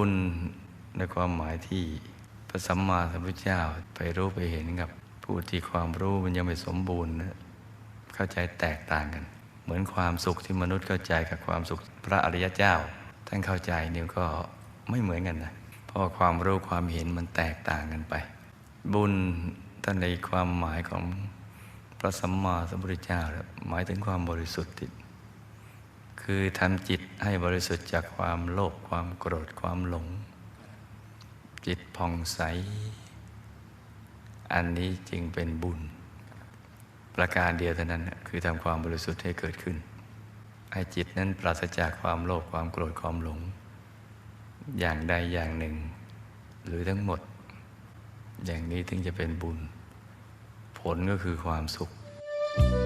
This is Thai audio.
ุญในความหมายที่พระสัมมาสัมพุทธเจ้าไปรู้ไปเห็นกับผู้ที่ความรู้มันยังไม่สมบูรณ์นะเข้าใจแตกต่างกัน เหมือนความสุขที่มนุษย์เข้าใจกับความสุขพระอริยเจ้า ท่านเข้าใจเนี่ยก็ไม่เหมือนกันนะเพราะความรู้ความเห็นมันแตกต่างกันไป บุญท่านในความหมายของพระสัมมาสัมพุทธเจ้าหมายถึงความบริสุทธิ์ คือทำจิตให้บริสุทธิ์จากความโลภความโกรธความหลง จิตผ่องใส อันนี้จึงเป็นบุญ ประการเดียวเท่านั้นคือทำความบริสุทธิ์ให้เกิดขึ้น ให้จิตนั้นปราศจากความโลภความโกรธความหลง อย่างใดอย่างหนึ่ง หรือทั้งหมด อย่างนี้ถึงจะเป็นบุญ ผลก็คือความสุข「